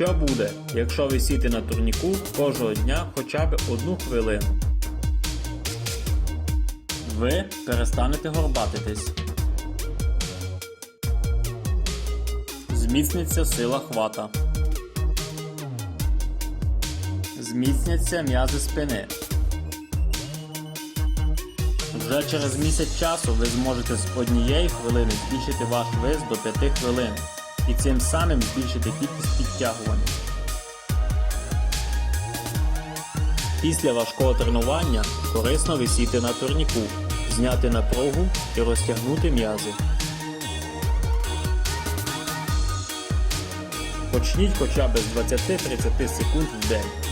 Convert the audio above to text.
Що буде, якщо висіти на турніку кожного дня хоча б одну хвилину? Ви перестанете горбатитись. Зміцниться сила хвата. Зміцняться м'язи спини. Вже через місяць часу ви зможете з однієї хвилини збільшити ваш вес до 5 хвилин і цим самим збільшити кількість підтягувань. Після важкого тренування корисно висіти на турніку, зняти напругу і розтягнути м'язи. Почніть хоча б з 20-30 секунд в день.